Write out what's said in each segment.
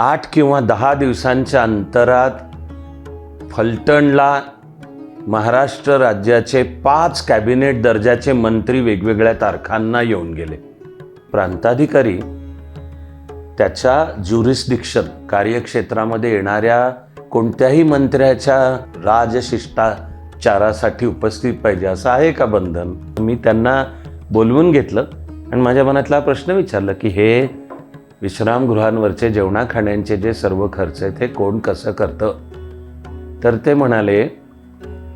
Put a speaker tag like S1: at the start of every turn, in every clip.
S1: आठ किंवा दहा दिवसांच्या अंतरात फलटणला महाराष्ट्र राज्याचे पाच कॅबिनेट दर्जाचे मंत्री वेगवेगळ्या तारखांना येऊन गेले. प्रांताधिकारी त्याच्या ज्युरिस्डिक्शन कार्यक्षेत्रामध्ये येणाऱ्या कोणत्याही मंत्र्याच्या राजशिष्टाचारासाठी उपस्थित पाहिजे असं आहे का बंधन? मी त्यांना बोलवून घेतलं आणि माझ्या मनातला हा प्रश्न विचारला की हे विश्रामगृहांवरचे जेवणा खाण्यांचे जे सर्व खर्च आहेत ते कोण कसं करतं? तर ते म्हणाले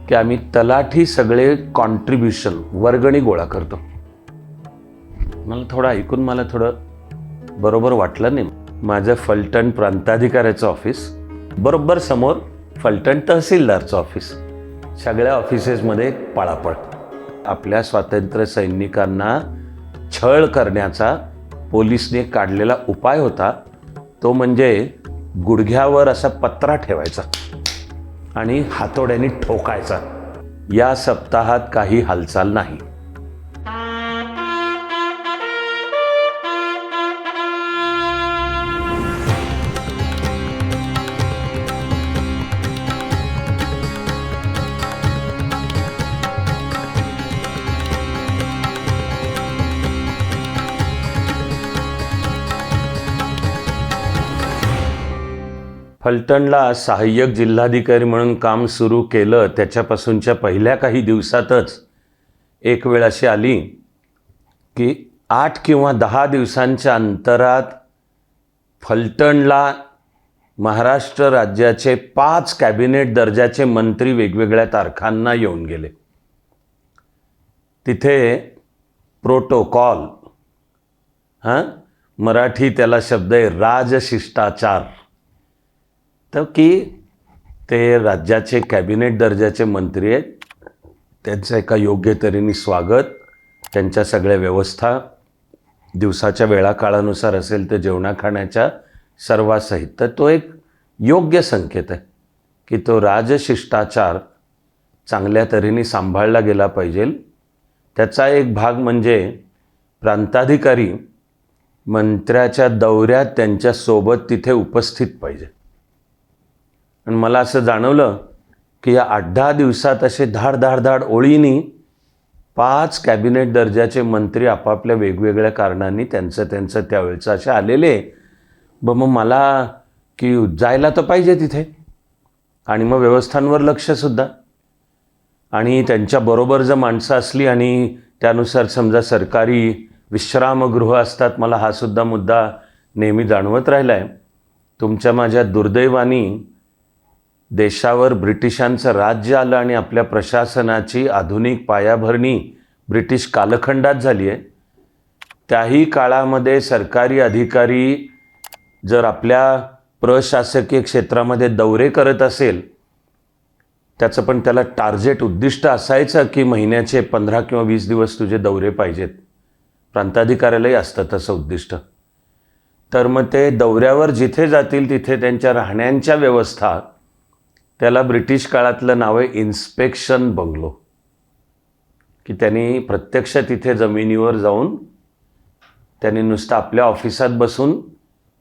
S1: की आम्ही तलाठी सगळे कॉन्ट्रीब्युशन वर्गणी गोळा करतो. मला थोडं ऐकून मला थोडं बरोबर वाटलं नाही. माझं फलटण प्रांताधिकाऱ्याचं ऑफिस बरोबर समोर फलटण तहसीलदारचं ऑफिस सगळ्या ऑफिसेसमध्ये पाळापळ. आपल्या स्वातंत्र्य सैनिकांना छळ करण्याचा पोलिसने काढलेला उपाय होता तो म्हणजे गुडघ्यावर असा पत्रा ठेवायचा आणि हातोड्याने ठोकायचा. या सप्ताहात काही हालचाल नाही. फलटणला सहाय्यक जिल्हाधिकारी म्हणून काम सुरू केलं त्याच्यापासूनच्या पहिल्या काही दिवसातच एक वेळ अशी आली की आठ किंवा दहा दिवसांच्या अंतरात फलटणला महाराष्ट्र राज्याचे पाच कॅबिनेट दर्जाचे मंत्री वेगवेगळ्या तारखांना येऊन गेले. तिथे प्रोटोकॉल हां मराठी त्याला शब्द आहे राजशिष्टाचार. तर की ते राज्याचे कॅबिनेट दर्जाचे मंत्री आहेत. त्यांचं एका योग्य तऱ्हेने स्वागत त्यांच्या सगळ्या व्यवस्था दिवसाच्या वेळाकाळानुसार असेल तर जेवणा खाण्याच्या सर्वासहित. तर तो एक योग्य संकेत आहे की तो राजशिष्टाचार चांगल्या तऱ्हेने सांभाळला गेला पाहिजे. त्याचा एक भाग म्हणजे प्रांताधिकारी मंत्र्याच्या दौऱ्यात त्यांच्यासोबत तिथे उपस्थित पाहिजे. आणि मला असं जाणवलं की या आठ दहा दिवसात असे धाड धाड धाड ओळीनी पाच कॅबिनेट दर्जाचे मंत्री आपापल्या वेगवेगळ्या कारणांनी त्यांचं त्यांचं त्यावेळचं असे आलेले. ब मग मला की जायला तर पाहिजे तिथे. आणि मग व्यवस्थांवर लक्षसुद्धा आणि त्यांच्याबरोबर जर माणसं असली आणि त्यानुसार समजा सरकारी विश्रामगृह असतात मला हा सुद्धा मुद्दा नेहमी जाणवत राहिला आहे तुमच्या माझ्या दुर्दैवानी देशावर ब्रिटिशांचं राज्य आलं आणि आपल्या प्रशासनाची आधुनिक पायाभरणी ब्रिटिश कालखंडात झाली आहे. त्याही काळामध्ये सरकारी अधिकारी जर आपल्या प्रशासकीय क्षेत्रामध्ये दौरे करत असेल त्याचं पण त्याला टार्गेट उद्दिष्ट असायचं की महिन्याचे पंधरा किंवा वीस दिवस तुझे दौरे पाहिजेत. प्रांताधिकाऱ्यालाही असतं तसं उद्दिष्ट. तर मग ते दौऱ्यावर जिथे जातील तिथे त्यांच्या राहण्यांच्या व्यवस्था त्याला ब्रिटिश काळातलं नाव आहे इन्स्पेक्शन बंगलो. की त्यांनी प्रत्यक्ष तिथे जमिनीवर जाऊन त्यांनी नुसतं आपल्या ऑफिसात बसून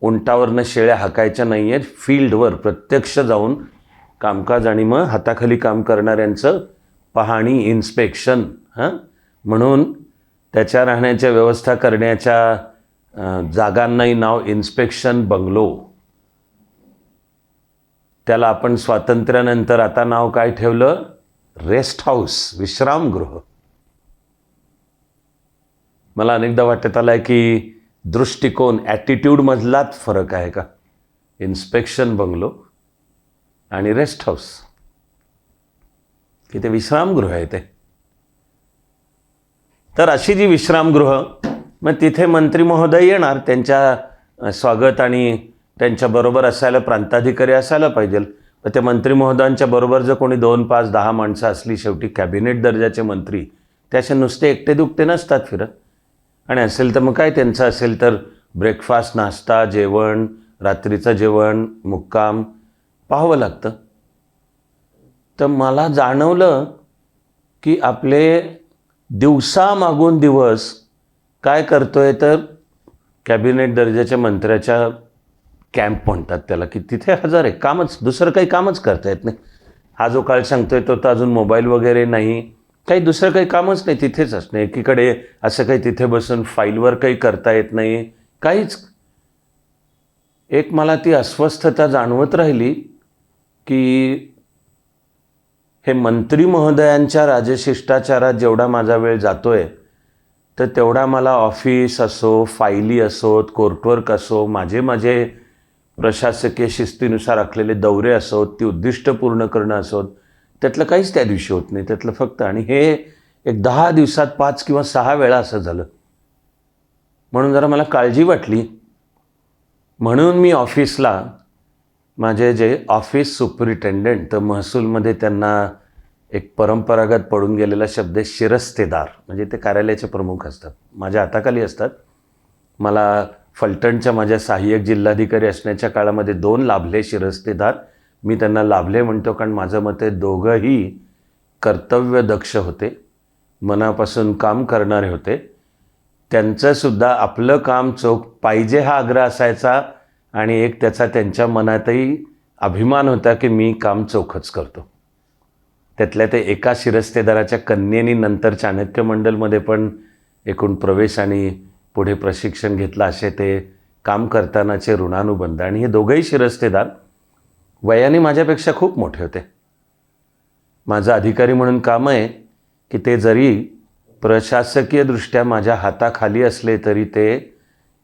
S1: उंटावरनं शेळ्या हाकायच्या नाही आहेत फील्डवर प्रत्यक्ष जाऊन कामकाज आणि मग हाताखाली काम करणाऱ्यांचं पाहणी इन्स्पेक्शन हां? म्हणून त्याच्या राहण्याच्या व्यवस्था करण्याच्या जागांनाही नाव इन्स्पेक्शन बंगलो. त्याला आपण स्वातंत्र्यानंतर आता नाव काय ठेवलं? रेस्ट हाऊस विश्रामगृह मला अनेकदा वाटत आलं आहे की दृष्टिकोन ॲटिट्यूडमधलाच फरक आहे का? इन्स्पेक्शन बंगलो आणि रेस्ट हाऊस की ते विश्रामगृह आहे ते. तर अशी जी विश्रामगृह मग तिथे मंत्री महोदय येणार त्यांच्या स्वागत आणि त्यांच्याबरोबर असायला प्रांताधिकारी असायला पाहिजे. तर त्या मंत्री महोदयांच्या बरोबर जर कोणी दोन पाच दहा माणसं असली शेवटी कॅबिनेट दर्जाचे मंत्री ते असे नुसते एकटे दुकटे नसतात फिरत. आणि असेल तर मग काय त्यांचं असेल तर ब्रेकफास्ट नाश्ता जेवण रात्रीचं जेवण मुक्काम पाहावं लागतं. तर मला जाणवलं की आपले दिवसामागून दिवस काय करतोय तर कॅबिनेट दर्जाच्या मंत्र्याच्या कॅम्प म्हणतात त्याला की तिथे हजार आहे कामच दुसरं काही कामच करता येत नाही. हा जो काळ सांगतोय तो तर अजून मोबाईल वगैरे नाही. काही दुसरं काही कामच नाही तिथेच असणे एकीकडे असं काही तिथे बसून फाईलवर काही करता येत नाही काहीच. एक मला ती अस्वस्थता जाणवत राहिली की हे मंत्री महोदयांच्या राजशिष्टाचारात जेवढा माझा वेळ जातोय तर तेवढा मला ऑफिस असो फायली असोत कोर्टवर्क असो माझे माझे प्रशासकीय शिस्तीनुसार आखलेले दौरे असोत ती उद्दिष्ट पूर्ण करणं असोत त्यातलं काहीच त्या दिवशी होत नाही. त्यातलं फक्त आणि हे एक दहा दिवसात पाच किंवा सहा वेळा असं झालं. म्हणून जरा मला काळजी वाटली. म्हणून मी ऑफिसला माझे जे ऑफिस सुपरिटेंडंट तर महसूलमध्ये त्यांना एक परंपरागत पडून गेलेला शब्द आहे शिरस्तेदार. म्हणजे ते कार्यालयाचे प्रमुख असतात. माझ्या हाताखाली असतात. मला फलटणच्या माझ्या सहाय्यक जिल्हाधिकारी असण्याच्या काळामध्ये दोन लाभले शिरस्तेदार. मी त्यांना लाभले म्हणतो कारण माझं मत आहे दोघंही कर्तव्यदक्ष होते. मनापासून काम करणारे होते. त्यांचंसुद्धा आपलं काम चोख पाहिजे हा आग्रह असायचा आणि एक त्याचा त्यांच्या मनातही अभिमान होता की मी काम चोखच करतो. त्यातल्या ते एका शिरस्तेदाराच्या कन्येनी नंतर चाणक्य मंडलमध्ये पण एकूण प्रवेश आणि पुढे प्रशिक्षण घेतलं असे ते काम करतानाचे ऋणानुबंध आणि हे दोघंही शिरस्तेदार. वयाने माझ्यापेक्षा खूप मोठे होते. माझं अधिकारी म्हणून काम आहे की ते जरी प्रशासकीयदृष्ट्या माझ्या हाताखाली असले तरी ते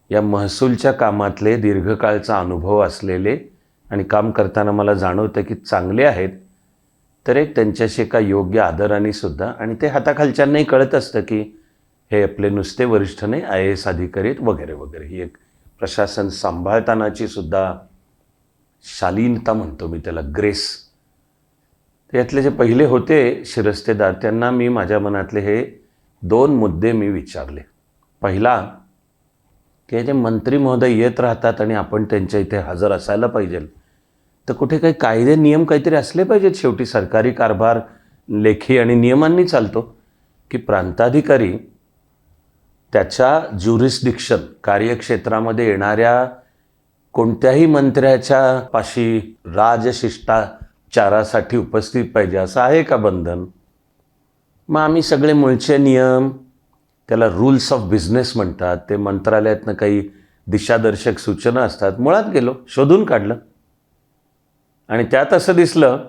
S1: या महसूलच्या कामातले दीर्घकाळचा अनुभव असलेले आणि काम करताना मला जाणवतं की चांगले आहेत तर एक त्यांच्याशी एका योग्य आदराने सुद्धा आणि ते हाताखालच्यांनाही कळत असतं की हे आपले नुसते वरिष्ठ नाही आय ए एस अधिकारी आहेत वगैरे वगैरे. ही एक प्रशासन सांभाळतानाची सुद्धा शालीनता म्हणतो मी त्याला ग्रेस. यातले जे पहिले होते शिरस्तेदार त्यांना मी माझ्या मनातले हे दोन मुद्दे मी विचारले. पहिला की जे मंत्री महोदय येत राहतात आणि आपण त्यांच्या इथे हजर असायला पाहिजे तर कुठे काही कायदे नियम काहीतरी असले पाहिजेत शेवटी? सरकारी कारभार लेखी आणि नियमांनी चालतो. की प्रांताधिकारी त्याच्या ज्युरिस्डिक्शन कार्यक्षेत्रामध्ये येणाऱ्या कोणत्याही मंत्र्याच्या पाशी राजशिष्टाचारासाठी उपस्थित पाहिजे असं आहे का बंधन? मग आम्ही सगळे मूळचे नियम त्याला रूल्स ऑफ बिझनेस म्हणतात ते मंत्रालयातनं काही दिशादर्शक सूचना असतात मुळात गेलो शोधून काढलं. आणि त्यात असं दिसलं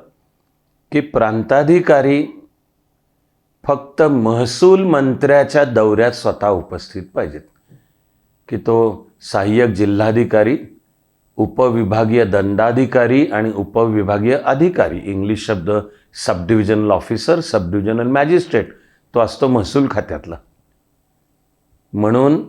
S1: की प्रांताधिकारी फक्त महसूल मंत्र्याच्या दौऱ्यात स्वतः उपस्थित पाहिजेत. की तो सहाय्यक जिल्हाधिकारी उपविभागीय दंडाधिकारी आणि उपविभागीय अधिकारी इंग्लिश शब्द sub divisional officer sub divisional magistrate तो असतो महसूल खात्यातला. म्हणून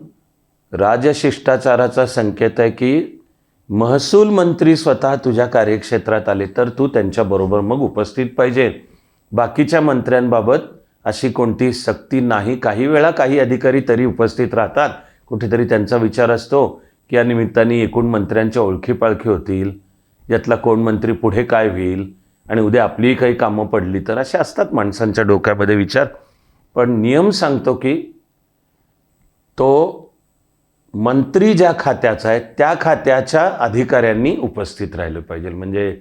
S1: राजशिष्टाचाराचा संकेत आहे की महसूल मंत्री स्वतः तुझ्या कार्यक्षेत्रात आले तर तू त्यांच्याबरोबर मग उपस्थित पाहिजे. बाकीच्या मंत्र्यांबाबत अशी कोणती सक्ती नाही. काही वेळा काही अधिकारी तरी उपस्थित राहतात. कुठेतरी त्यांचा विचार असतो की या निमित्ताने एकूण मंत्र्यांच्या ओळखीपाळखी होतील. यातला कोण मंत्री पुढे काय होईल? आणि उद्या आपलीही काही कामं पडली तर असे असतात माणसांच्या डोक्यामध्ये विचार. पण नियम सांगतो की तो मंत्री ज्या खात्याचा आहे त्या खात्याच्या अधिकाऱ्यांनी उपस्थित राहिलं पाहिजे. म्हणजे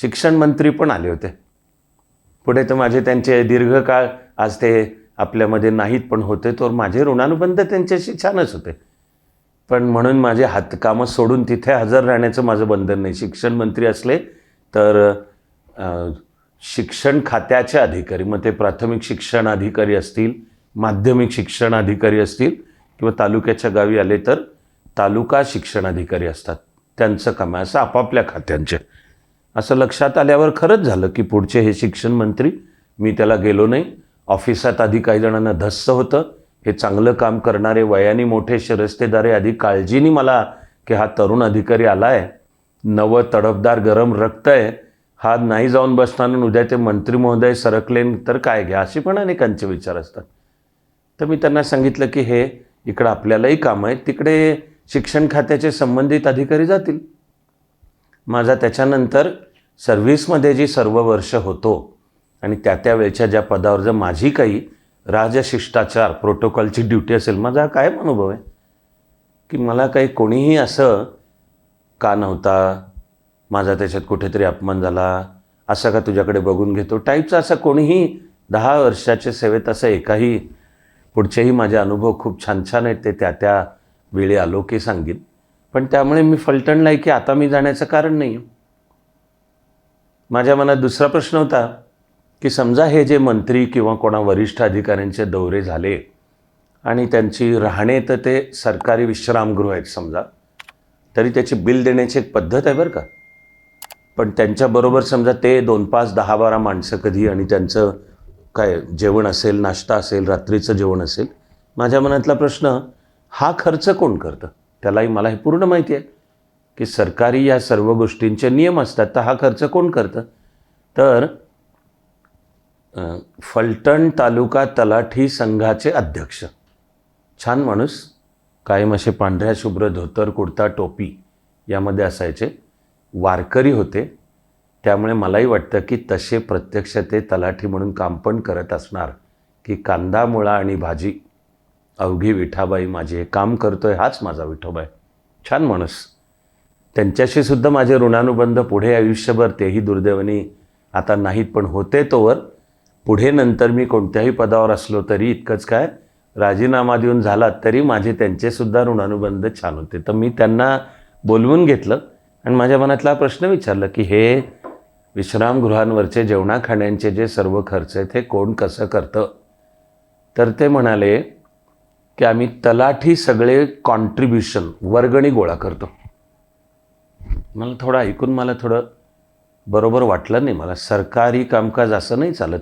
S1: शिक्षण मंत्री पण आले होते. पुढे तर माझे त्यांचे दीर्घकाळ आज ते आपल्यामध्ये नाहीत पण होते तर माझे ऋणानुबंध त्यांच्याशी छानच होते. पण म्हणून माझे हातकामं सोडून तिथे हजर राहण्याचं माझं बंधन नाही. शिक्षण मंत्री असले तर शिक्षण खात्याचे अधिकारी मग ते प्राथमिक शिक्षण अधिकारी असतील माध्यमिक शिक्षण अधिकारी असतील किंवा तालुक्याच्या गावी आले तर तालुका शिक्षण अधिकारी असतात. त्यांचं काम आहे असं आपापल्या खात्यांचे. असं लक्षात आल्यावर खरंच झालं की पुढचे हे शिक्षण मंत्री मी त्याला गेलो नाही. ऑफिसात आधी काही जणांना धस्स होतं. हे चांगलं काम करणारे वयाने मोठे शिरस्तेदारे आधी काळजीने मला की हा तरुण अधिकारी आला आहे नवं तडफदार गरम रक्त आहे. हा नाही जाऊन बसताना उद्या ते मंत्री महोदय सरकले तर काय घ्या? असे पण अनेकांचे विचार असतात. तर मी त्यांना सांगितलं की हे इकडं आपल्यालाही काम आहे. तिकडे शिक्षण खात्याचे संबंधित अधिकारी जातील. माझा त्याच्यानंतर सर्व्हिसमध्ये जी सर्व वर्ष होतो आणि त्या त्या वेळच्या ज्या पदावर जर माझी काही राजशिष्टाचार प्रोटोकॉलची ड्युटी असेल माझा काय कायम अनुभव आहे की मला काही कोणीही असं का नव्हता माझा त्याच्यात कुठेतरी अपमान झाला असं का तुझ्याकडे बघून घेतो? टाईपचं असं कोणीही दहा वर्षाच्या सेवेत असं एकाही पुढचेही माझे अनुभव खूप छान छान आहेत ते त्या त्या वेळी आलो की सांगेन पण त्यामुळे मी फलटणला आहे की आता मी जाण्याचं कारण नाही माझ्या मनात दुसरा प्रश्न होता की समजा हे जे मंत्री किंवा कोणा वरिष्ठ अधिकाऱ्यांचे दौरे झाले आणि त्यांची राहणे तर ते सरकारी विश्रामगृह आहेत समजा तरी त्याची बिल देण्याची एक पद्धत आहे बरं का? पण त्यांच्याबरोबर समजा ते दोन पाच दहा बारा माणसं कधी आणि त्यांचं काय जेवण असेल नाश्ता असेल रात्रीचं जेवण असेल माझ्या मनातला प्रश्न हा खर्च कोण करतं? त्यालाही मला हे पूर्ण माहिती आहे की सरकारी या सर्व गोष्टींचे नियम असतात तर हा खर्च कोण करतं? तर फलटण तालुका तलाठी संघाचे अध्यक्ष. छान माणूस कायम असे पांढऱ्या शुभ्र धोतर कुर्ता टोपी यामध्ये असायचे. वारकरी होते. त्यामुळे मलाही वाटतं की तसे प्रत्यक्ष ते तलाठी म्हणून काम पण करत असणार की कांदा मुळा आणि भाजी. अवघी विठाबाई माझी हे काम आहे हाच माझा विठोबाई छान माणूस. त्यांच्याशी सुद्धा माझे ऋणानुबंध पुढे आयुष्यभर तेही दुर्दैवानी आता नाहीत पण होते तोवर पुढे नंतर मी कोणत्याही पदावर असलो तरी इतकंच काय राजीनामा देऊन झाला तरी माझे त्यांचेसुद्धा ऋणानुबंध छान होते. तर मी त्यांना बोलवून घेतलं आणि माझ्या मनातला प्रश्न विचारला की हे विश्रामगृहांवरचे जेवणा खाण्यांचे जे सर्व खर्च आहेत हे कोण कसं करतं? तर ते म्हणाले की आम्ही तलाठी सगळे कॉन्ट्रीब्युशन वर्गणी गोळा करतो. मला थोडं ऐकून मला थोडं बरोबर वाटलं नाही. मला सरकारी कामकाज असं नाही चालत.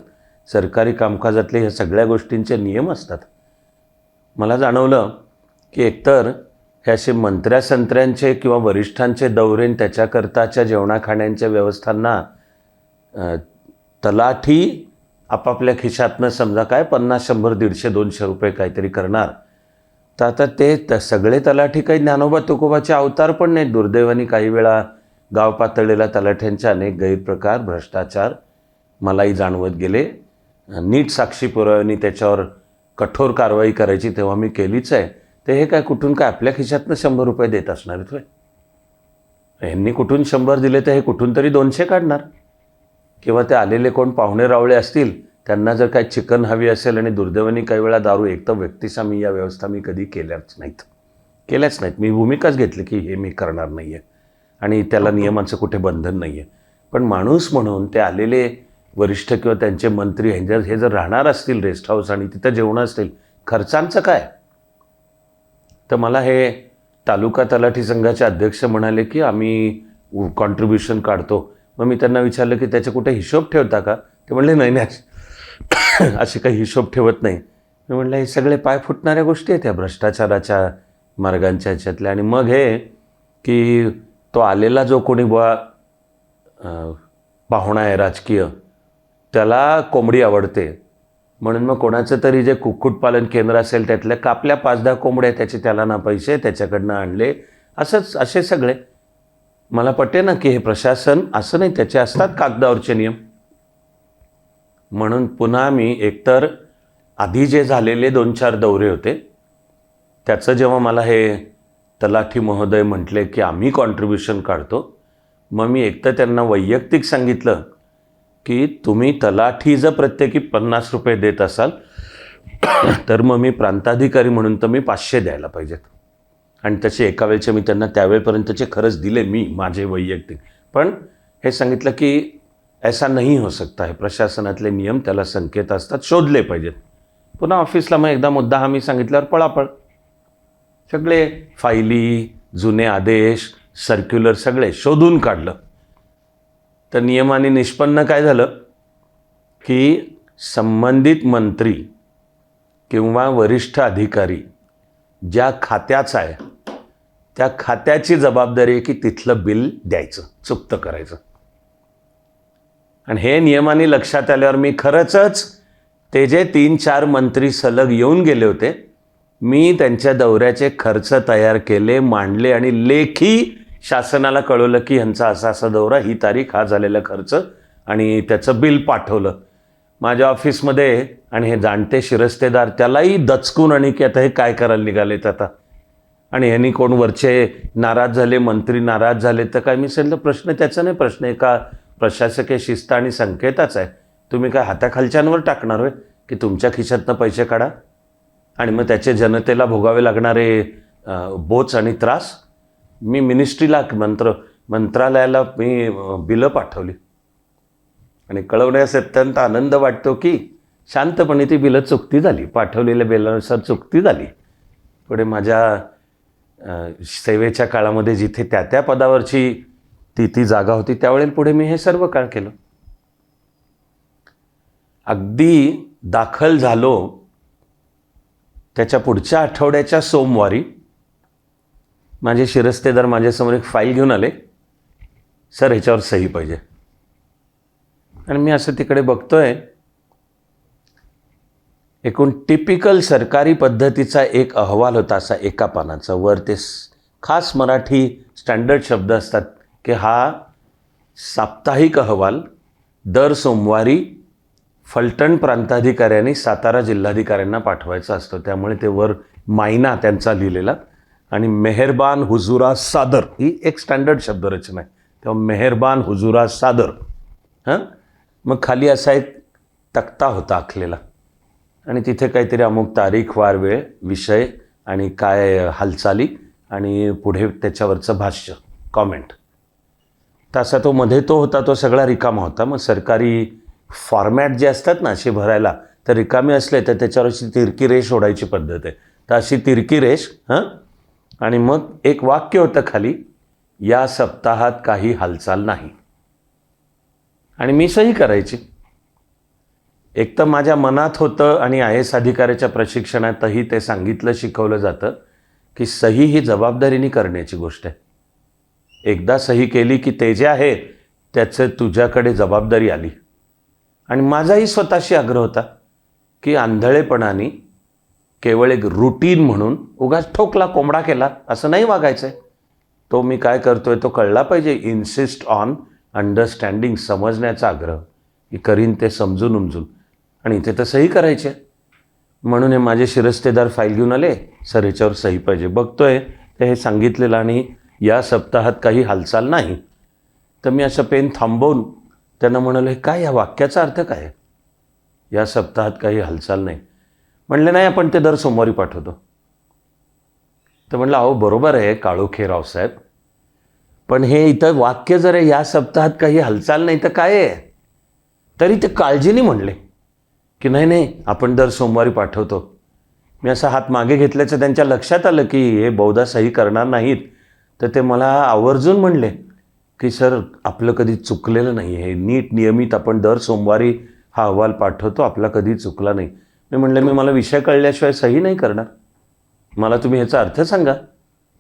S1: सरकारी कामकाजातले ह्या सगळ्या गोष्टींचे नियम असतात. मला जाणवलं की एकतर हे असे मंत्र्यासंत्र्यांचे किंवा वरिष्ठांचे दौरे त्याच्याकरताच्या जेवणाखाण्यांच्या व्यवस्थांना तलाठी आपापल्या खिशातनं समजा काय पन्नास शंभर दीडशे दोनशे रुपये काहीतरी करणार. तर आता ते त सगळे तलाठी काही ज्ञानोबा तुकोबाचे अवतार पण नाहीत. दुर्दैवानी काही वेळा गाव पातळीला तलाठ्यांचे अनेक गैरप्रकार भ्रष्टाचार मलाही जाणवत गेले. नीट साक्षी पुराव्यानी त्याच्यावर कठोर कारवाई करायची तेव्हा मी केलीच आहे. ते हे काय कुठून काय आपल्या खिशातनं शंभर रुपये देत असणार आहेत होय? यांनी कुठून शंभर दिले तर हे कुठून तरी दोनशे काढणार? किंवा ते आलेले कोण पाहुणे रावळे असतील त्यांना जर काय चिकन हवी असेल आणि दुर्दैवानी काही वेळा दारू एक तर व्यक्तीसा मी या व्यवस्था मी कधी केल्याच नाहीत. केल्याच नाहीत. मी भूमिकाच घेतली की हे मी करणार नाही आहे आणि त्याला नियमाचं कुठे बंधन नाही आहे पण माणूस म्हणून ते आलेले वरिष्ठ किंवा त्यांचे मंत्री हे हे जर राहणार असतील रेस्ट हाऊस आणि तिथं जेवणं असतील खर्चांचं काय? तर मला हे तालुका तलाठी संघाचे अध्यक्ष म्हणाले की आम्ही कॉन्ट्रीब्युशन काढतो. मग मी त्यांना विचारलं की त्याचे कुठे हिशोब ठेवता का? ते म्हणले नाही नाही. असे काही हिशोब ठेवत नाही. मी म्हणलं हे सगळे पाय फुटणाऱ्या गोष्टी आहेत त्या भ्रष्टाचाराच्या मार्गांच्या ह्याच्यातल्या. आणि मग हे की तो आलेला जो कोणी बुवा पाहुणा आहे राजकीय त्याला कोंबडी आवडते. म्हणून मग कोणाचं तरी जे कुक्कुटपालन केंद्र असेल त्यातल्या कापल्या पाच दहा कोंबड्या त्याचे त्याला ना पैसे त्याच्याकडनं आणले. असंच असे सगळे. मला पटे ना की हे प्रशासन असं नाही त्याचे असतात कागदावरचे नियम. म्हणून पुन्हा मी एकतर आधी जे झालेले दोन चार दौरे होते त्याचं जेव्हा मला हे तलाठी महोदय म्हटले की आम्ही कॉन्ट्रीब्युशन काढतो मग मी एकतर त्यांना वैयक्तिक सांगितलं की तुम्ही तलाठी जर प्रत्येकी पन्नास रुपये देत असाल तर मग मी प्रांताधिकारी म्हणून तर मी पाचशे द्यायला पाहिजेत. आणि तसे एका वेळचे मी त्यांना त्यावेळेपर्यंतचे खरंच दिले मी माझे वैयक्तिक. पण हे सांगितलं की ऐसा नाही हो सकता है. प्रशासनातले नियम त्याला संकेत असतात शोधले पाहिजेत. पुन्हा ऑफिसला मग एकदा मुद्दा हा मी सांगितल्यावर पळापळ. सगळे फायली जुने आदेश सर्क्युलर सगळे शोधून काढलं. तर नियमाने निष्पन्न काय झालं? की संबंधित मंत्री किंवा वरिष्ठ अधिकारी ज्या खात्याचा आहे त्या खात्याची जबाबदारी आहे की तिथलं बिल द्यायचं चुकतं करायचं. आणि हे नियमाने लक्षात आल्यावर मी खरंचच ते जे तीन चार मंत्री सलग येऊन गेले होते मी त्यांच्या दौऱ्याचे खर्च तयार केले मांडले आणि लेखी शासनाला कळवलं की ह्यांचा असा असा दौरा ही तारीख हा झालेला खर्च आणि त्याचं बिल पाठवलं. माझ्या ऑफिसमध्ये आणि हे जाणते शिरस्तेदार त्यालाही दचकून आणि की आता हे काय करायला निघालेत आता? आणि ह्यांनी कोण वरचे नाराज झाले मंत्री नाराज झाले तर काय मी सांगितलं प्रश्न त्याचा नाही प्रश्न एका प्रशासकीय शिस्त आणि संकेताच आहे. तुम्ही काय हाताखालच्यांवर टाकणार होय? की तुमच्या खिशातनं पैसे काढा? आणि मग त्याचे जनतेला भोगावे लागणारे बोच आणि त्रास? मी मिनिस्ट्रीला मंत्र मंत्रालयाला मी बिलं पाठवली. आणि कळवण्यास अत्यंत आनंद वाटतो की शांतपणे ती बिलं चुकती झाली पाठवलेल्या बिलानुसार चुकती झाली. पुढे माझ्या सेवेच्या काळामध्ये जिथे त्या त्या पदावरची ती ती जागा होती त्यावेळेला पुढे मी हे सर्व काळ केलं. अगदी दाखल झालो त्याच्या पुढच्या आठवड्याच्या सोमवारी माझे शिरस्तेदार माझ्यासमोर एक फाईल घेऊन आले. सर ह्याच्यावर सही पाहिजे. आणि मी असं तिकडे बघतोय एकूण टिपिकल सरकारी पद्धतीचा एक अहवाल होता असा एका पानाचा. वर ते खास मराठी स्टँडर्ड शब्द असतात की हा साप्ताहिक अहवाल दर सोमवारी फलटण प्रांताधिकाऱ्यांनी सातारा जिल्हाधिकाऱ्यांना पाठवायचा असतो. त्यामुळे ते वर मायना त्यांचा लिहिलेला. आणि मेहरबान हुजुरा सादर ही एक स्टँडर्ड शब्दरचना आहे. तेव्हा मेहरबान हुजुरा सादर हां? मग खाली असा एक तक्ता होता आखलेला. आणि तिथे काहीतरी अमुक तारीख वार वेळ विषय आणि काय हालचाली आणि पुढे त्याच्यावरचं भाष्य कॉमेंट तसा तो मध्ये तो होता तो सगळा रिकामा होता. मग सरकारी फॉर्मॅट जे असतात ना असे भरायला तर रिकामे असले तर त्याच्यावर अशी तिरकी रेष ओढायची पद्धत आहे. तर अशी तिरकी रेष हां? आणि मग एक वाक्य होतं खाली या सप्ताहात काही हालचाल नाही. आणि मी सही करायची. एक तर माझ्या मनात होतं आणि आय एस अधिकाऱ्याच्या प्रशिक्षणातही ते सांगितलं शिकवलं जातं की सही ही जबाबदारीने करण्याची गोष्ट आहे. एकदा सही केली की ते जे आहे त्याचं तुझ्याकडे जबाबदारी आली. आणि माझाही स्वतःशी आग्रह होता की आंधळेपणाने केवळ एक रुटीन म्हणून उगाच ठोकला कोंबडा केला असं नाही वागायचं आहे तो मी काय करतोय तो कळला पाहिजे. इन्सिस्ट ऑन अंडरस्टँडिंग समजण्याचा आग्रह. की करीन ते समजून उमजून. आणि इथे तर सही करायचे म्हणून हे माझे शिरस्तेदार फाईल घेऊन आले. सर याच्यावर सही पाहिजे. बघतोय ते हे सांगितलेलं आणि या सप्ताहात काही हालचाल नाही. तर मी असं पेन थांबवून त्यांना म्हणाले काय या वाक्याचा अर्थ काय या सप्ताहात काही हालचाल नाही. म्हणले नाही आपण ते दर सोमवारी पाठवतो. तर म्हणलं अहो बरोबर आहे काळोखे रावसाहेब पण हे इथं वाक्य जर आहे, या सप्ताहात काही हालचाल नाही तर काय आहे? तरी ते काळजीने म्हणले की नाही नाही आपण दर सोमवारी पाठवतो. मी असा हात मागे घेतल्याचं त्यांच्या लक्षात आलं की हे बहुधा सही करणार नाहीत. तर ते मला आवर्जून म्हणले की सर आपलं कधी चुकलेलं नाही आहे नीट नियमित आपण दर सोमवारी हा अहवाल पाठवतो आपला कधी चुकला नाही. मी म्हणलं मी मला विषय कळल्याशिवाय सही नाही करणार. मला तुम्ही ह्याचा अर्थ सांगा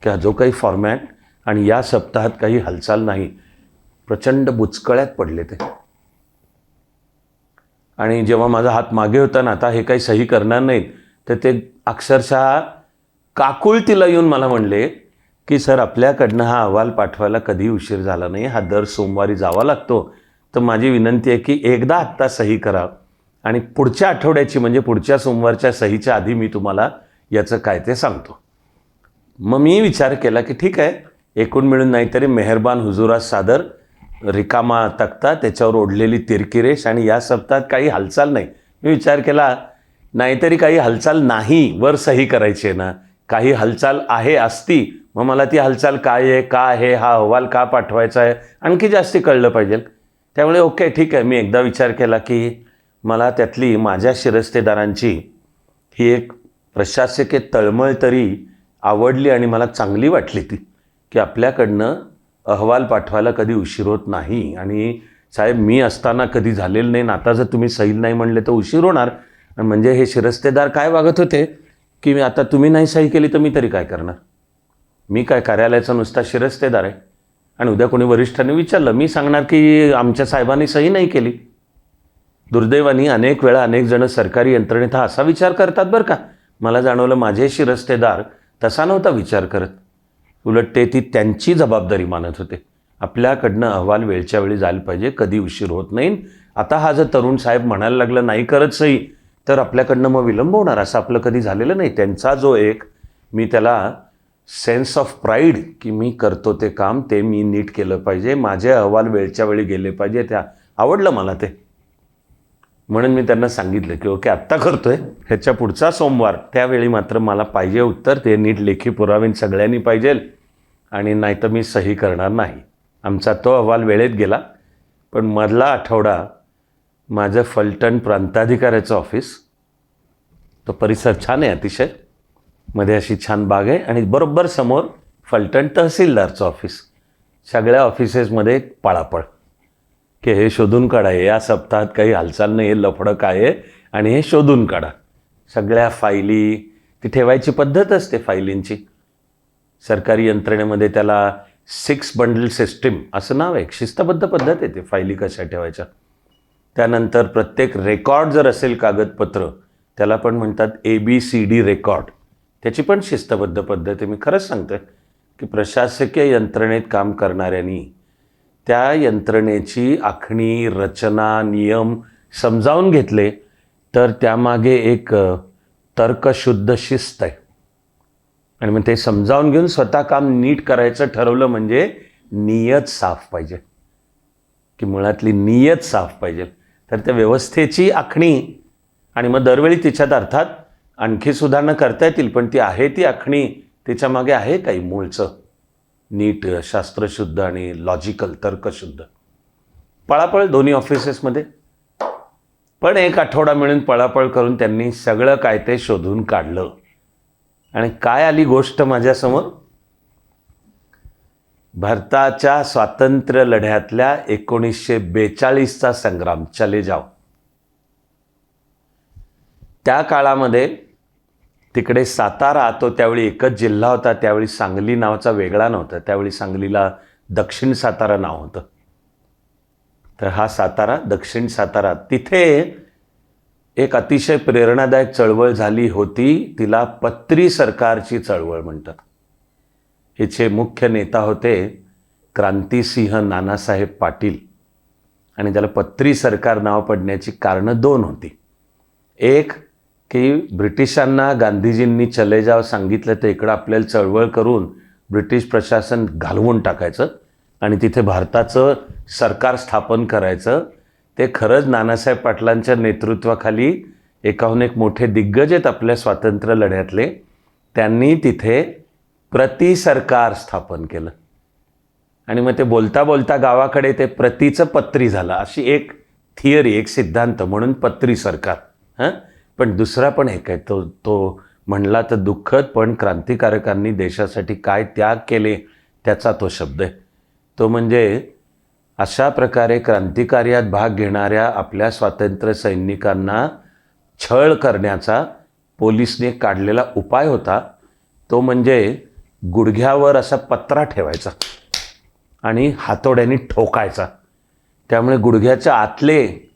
S1: की हा जो काही फॉर्मॅट आणि या सप्ताहात काही हालचाल नाही. प्रचंड बुचकळ्यात पडले ते. आणि जेव्हा माझा हात मागे होता ना आता हे काही सही करणार नाहीत तर ते अक्षरशः काकुळतीला येऊन मला म्हणले की सर आपल्याकडनं हा अहवाल पाठवायला कधी उशीर झाला नाही. हा दर सोमवारी जावा लागतो. तर माझी विनंती आहे की एकदा आत्ता सही करा. आणि पुढच्या आठवड्याची म्हणजे पुढच्या सोमवारच्या सहीच्या आधी मी तुम्हाला याचं काय ते सांगतो. मग मी विचार केला की ठीक आहे एकूण मिळून नाहीतरी मेहरबान हुजुरा सादर रिकामा तक्ता त्याच्यावर ओढलेली तिरकी रेष आणि या सप्ताहात काही हालचाल नाही. मी विचार केला नाहीतरी काही हालचाल नाही वर सही करायची आहे ना काही हालचाल आहे असती मग मला ती हालचाल काय आहे का आहे हा अहवाल का पाठवायचा आहे आणखी जास्ती कळलं पाहिजे. त्यामुळे ओके ठीक आहे मी एकदा विचार केला की मला त्यातली माझ्या शिरस्तेदारांची ही एक प्रशासकीय तळमळ तरी आवडली आणि मला चांगली वाटली ती की आपल्याकडनं अहवाल पाठवायला कधी उशीर होत नाही. आणि साहेब मी असताना कधी झालेलं नाही आता जर तुम्ही सैल नाही म्हणले तर उशीर होणार. आणि म्हणजे हे शिरस्तेदार काय वागत होते की मी आता तुम्ही नाही सही केली तर मी तरी काय करणार? मी काय कार्यालयाचा नुसता शिरस्तेदार आहे? आणि उद्या कोणी वरिष्ठांनी विचारलं मी सांगणार की आमच्या साहेबांनी सही नाही केली. दुर्दैवाने अनेक वेळा अनेक जण सरकारी यंत्रणेत हा असा विचार करतात बरं का. मला जाणवलं माझे शिरस्तेदार तसा नव्हता विचार करत. उलट ते ती त्यांची जबाबदारी मानत होते. आपल्याकडनं अहवाल वेळच्या वेळी जायला पाहिजे कधी उशीर होत नाही. आता हा जर तरुण साहेब म्हणायला लागला नाही करत सही तर आपल्याकडनं मग विलंब होणार. असं आपलं कधी झालेलं नाही. त्यांचा जो एक मी त्याला सेन्स ऑफ प्राईड की मी करतो ते काम ते मी नीट केलं पाहिजे. माझे अहवाल वेळच्या वेळी गेले पाहिजे. त्या आवडलं मला ते. म्हणून मी त्यांना सांगितलं की ओके आत्ता करतोय. ह्याच्या पुढचा सोमवार त्यावेळी मात्र मला पाहिजे उत्तर. ते नीट लेखी पुरावे सगळ्यांनी पाहिजे आणि नाही तर मी सही करणार नाही. आमचा तो अहवाल वेळेत गेला पण मधला आठवडा माझं फलटण प्रांताधिकाऱ्याचं ऑफिस तो परिसर छान आहे अतिशय. मध्ये अशी छान बाग आहे आणि बरोबर समोर फलटण तहसीलदारचं ऑफिस. सगळ्या ऑफिसेसमध्ये पळापळ. की हे शोधून काढा या सप्ताहात काही हालचाल नाही हे लफडं काय आहे आणि हे शोधून काढा. सगळ्या फायली ती ठेवायची पद्धत असते फायलींची. सरकारी यंत्रणेमध्ये त्याला सिक्स बंडल सिस्टीम असं नाव आहे शिस्तबद्ध पद्धत आहे ते फायली कशा ठेवायच्या. त्यानंतर प्रत्येक रेकॉर्ड जर असेल कागदपत्र त्याला पण म्हणतात A B C D record त्याची पण शिस्तबद्ध पद्धत आहे. मी खरंच सांगतोय की प्रशासकीय यंत्रणेत काम करणाऱ्यांनी त्या यंत्रणेची आखणी रचना नियम समजावून घेतले तर त्यामागे एक तर्कशुद्ध शिस्त आहे. आणि मग ते समजावून घेऊन स्वतः काम नीट करायचं ठरवलं म्हणजे नियत साफ पाहिजे. की मुळातली नियत साफ पाहिजे. तर त्या व्यवस्थेची आखणी आणि मग दरवेळी तिच्यात अर्थात आणखी सुधारणा करता येतील पण ती आहे ती आखणी तिच्यामागे आहे काही मूळचं? नीट शास्त्रशुद्ध आणि लॉजिकल तर्कशुद्ध. पळापळ दोन्ही ऑफिसेसमध्ये पण एक आठवडा मिळून पळापळ करून त्यांनी सगळं काय ते शोधून काढलं. आणि काय आली गोष्ट माझ्यासमोर? भारताच्या स्वातंत्र्य लढ्यातल्या एकोणीसशे बेचाळीसचा संग्राम. चले जाव त्या काळामध्ये तिकडे सातारा तो त्यावेळी एकच जिल्हा होता त्यावेळी सांगली नावाचा वेगळा नव्हता. त्यावेळी सांगलीला दक्षिण सातारा नाव होतं. तर हा सातारा दक्षिण सातारा तिथे एक अतिशय प्रेरणादायक चळवळ झाली होती. तिला पत्री सरकारची चळवळ म्हणतात. हिचे मुख्य नेता होते क्रांतिसिंह नानासाहेब पाटील. आणि त्याला पत्री सरकार नाव पडण्याची कारणं दोन होती. एक की ब्रिटिशांना गांधीजींनी चले जाव सांगितलं तर इकडं आपल्याला चळवळ करून ब्रिटिश प्रशासन घालवून टाकायचं आणि तिथे भारताचं सरकार स्थापन करायचं. ते खरंच नानासाहेब पाटलांच्या नेतृत्वाखाली एकाहून एक मोठे दिग्गज आहेत आपल्या स्वातंत्र्य लढ्यातले. त्यांनी तिथे प्रति सरकार स्थापन केलं. आणि मग ते बोलता बोलता गावाकडे ते प्रतीचं पत्री झालं. अशी एक थिअरी एक सिद्धांत म्हणून पत्री सरकार. हां? पण दुसरा पण एक आहे तो तो म्हणला तर दुःखद पण क्रांतिकारकांनी देशासाठी काय त्याग केले त्याचा तो शब्द आहे. तो म्हणजे अशा प्रकारे क्रांतिकार्यात भाग घेणाऱ्या आपल्या स्वातंत्र्य सैनिकांना छळ करण्याचा पोलिसने काढलेला उपाय होता. तो म्हणजे गुडघ्यावर असा पत्रा ठेवायचा आणि हातोड्याने ठोकायचा. त्यामुळे गुडघ्याच्या आतले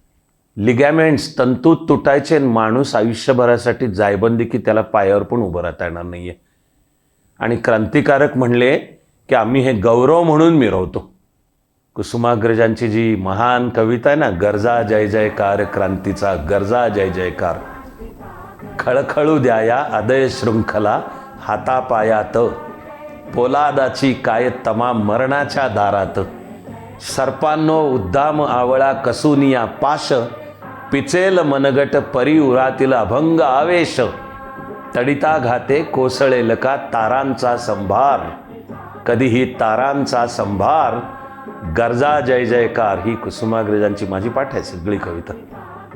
S1: लिगॅमेंट्स तंतू तुटायचे आणि माणूस आयुष्यभरासाठी जायबंदी की त्याला पायावर पण उभं राहता येणार नाही आहे आणि क्रांतिकारक म्हणले की आम्ही हे गौरव म्हणून मिरवतो. कुसुमाग्रजांची जी महान कविता आहे ना गरजा जय जयकार क्रांतीचा गरजा जय जयकार. खळखळू द्या या अदय शृंखला हातापायात. पोलादाची काय तमाम मरणाच्या दारात. सर्पांनो उद्दाम आवळा कसुनिया पाश. पिचेल मनगट परी उरातील अभंग आवेश तडिता घाते कोसळेल का तारांचा संभार कधीही तारांचा संभार गरजा जय जयकार ही कुसुमाग्रजांची माझी पाठ आहे सगळी कविता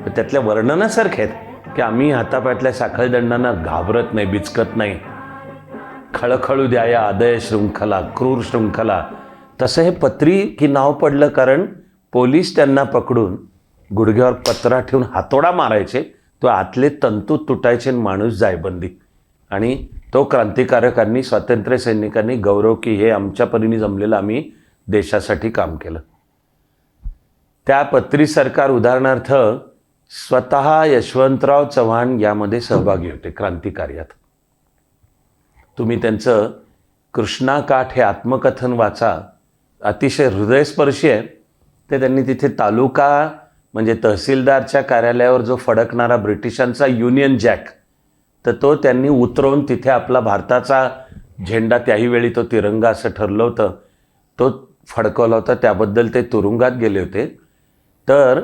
S1: त्यातल्या वर्णनासारखे आहेत की आम्ही हातापातल्या साखळदंडांना घाबरत नाही बिचकत नाही खळखळू द्या या आदय शृंखला क्रूर शृंखला तसं हे पत्री की नाव पडलं कारण पोलीस त्यांना पकडून गुडघ्यावर पत्रा ठेवून हातोडा मारायचे तो आतले तंतू तुटायचे आणि माणूस जायबंदी. आणि तो क्रांतिकारकांनी स्वातंत्र्य सैनिकांनी गौरव की हे आमच्या परीने जमलेलं आम्ही देशासाठी काम केलं. त्या पत्री सरकार उदाहरणार्थ स्वतः यशवंतराव चव्हाण यामध्ये सहभागी होते क्रांतिकार्यात. तुम्ही त्यांचं कृष्णाकाठ हे आत्मकथन वाचा. अतिशय हृदयस्पर्शी आहे. ते त्यांनी तिथे तालुका म्हणजे तहसीलदारच्या कार्यालयावर जो फडकणारा ब्रिटिशांचा युनियन जॅक तर तो त्यांनी उतरवून तिथे आपला भारताचा झेंडा त्याही वेळी तो तिरंगा असं ठरलं होतं. तो फडकवला होता त्याबद्दल ते तुरुंगात गेले होते. तर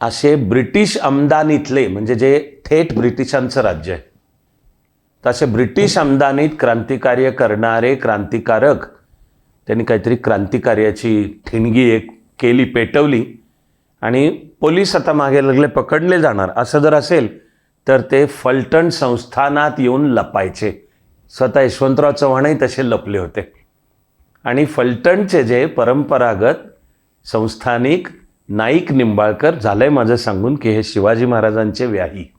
S1: असे ब्रिटिश आमदानीतले म्हणजे जे थेट ब्रिटिशांचं राज्य आहे तर असे ब्रिटिश आमदानीत क्रांतिकार्य करणारे क्रांतिकारक त्यांनी काहीतरी क्रांतिकार्याची ठिणगी एक केली पेटवली. आणि पोलीस आता मागे लागले पकडले जाणार. असं जर असेल तर ते फलटण संस्थानात येऊन लपायचे. स्वतः यशवंतराव चव्हाणही तसे लपले होते. आणि फलटणचे जे परंपरागत संस्थानिक नाईक निंबाळकर झालंय माझं सांगून की हे शिवाजी महाराजांचे व्याही.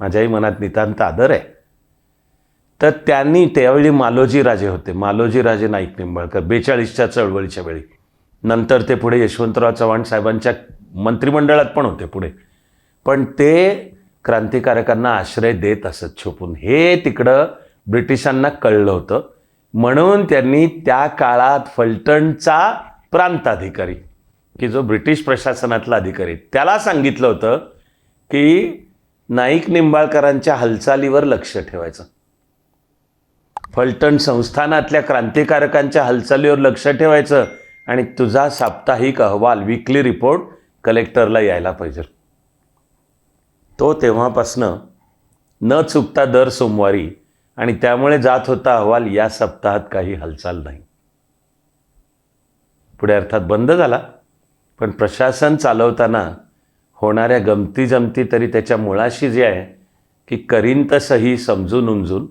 S1: माझ्याही मनात नितांत आदर आहे. तर त्यांनी त्यावेळी मालोजी राजे होते. मालोजी राजे नाईक निंबाळकर बेचाळीसच्या चळवळीच्या वेळी. नंतर ते पुढे यशवंतराव चव्हाण साहेबांच्या मंत्रिमंडळात पण होते पुढे. पण ते क्रांतिकारकांना आश्रय देत असत छुपून. हे तिकडं ब्रिटिशांना कळलं होतं. म्हणून त्यांनी त्या काळात फलटणचा प्रांताधिकारी की जो ब्रिटिश प्रशासनातला अधिकारी त्याला सांगितलं होतं की नाईक निंबाळकरांच्या हालचालीवर लक्ष ठेवायचं. फलटण संस्थानातल्या क्रांतिकारकांच्या हालचालीवर लक्ष ठेवायचं आणि तुझा साप्ताहिक अहवाल विकली रिपोर्ट कलेक्टरला यायला पाहिजे. तो तेव्हापासनं न चुकता दर सोमवारी आणि त्यामुळे जात होता अहवाल या सप्ताहात काही हालचाल नाही. पुढे अर्थात बंद झाला पण प्रशासन चालवताना होणाऱ्या गमती जमती तरी त्याच्या मुळाशी जे आहे की करीन तसंही समजून उमजून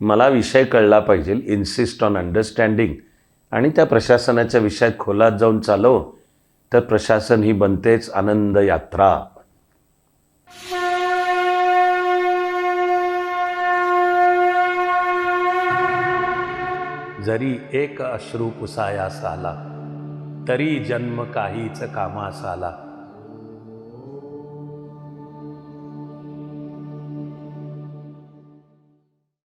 S1: मला विषय कळला पाहिजे. इन्सिस्ट ऑन अंडरस्टँडिंग आणि त्या प्रशासनाच्या विषयात खोलात जाऊन चालव तर प्रशासन ही बनतेच आनंद यात्रा. जरी एक अश्रू पुसायास आला तरी जन्म काहीच कामास आला